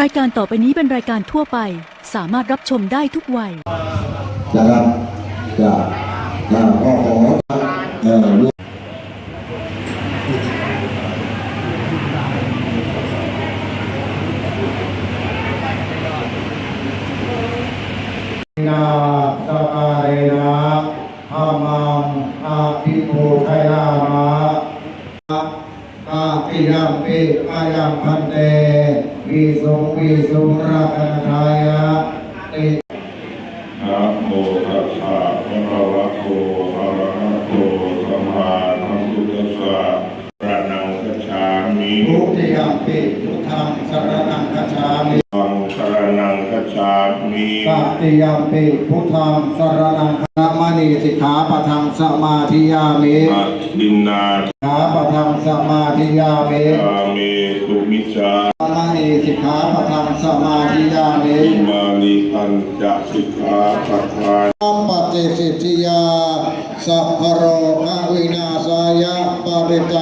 รายการต่อไปนี้เป็นรายการทั่วไป สามารถรับชมได้ทุกวัย นะครับจะจะก็ขอเอ่อร่วมนาสการเนะธรรมังอาภิปูชยามะอา ภิยัมปิอายังพันเตวิสุงวิสุงรักนทายะตินะโมตัสสะภะคะวะโตอะระหะโตสัมมาสัมพุทธัสสะพระนังคัจฉามิทุติยมปิพุทธังสรณังคัจฉามิธังสรณังคัจฉามิตติยมปิพุทธังสรณังคัจฉา มิสิกขาปะทังสมาธิยามิอะดินนาสิกขาปะทังสมาธิยามิทามิสุมิจจาสมานิสิกขาปะทังสมาธิยามิอิมานิปัญจสิกขาปัฏฐานสัมปติสิทธิยาสัพพะโรภาวินาศายะปริตต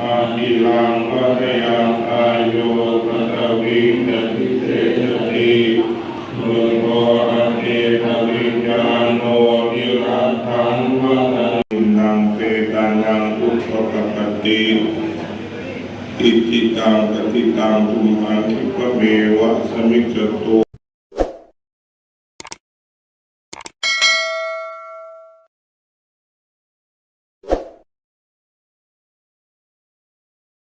อาทิลังวะเรยังอายุปัตวิงกติเตจติมุตโตอะเตตวิญญาโนวิรัตถังวะตังนังเปตังนังอุปปปติตังปฏิตังตุมหังคิปะเมวะสมิจจตุ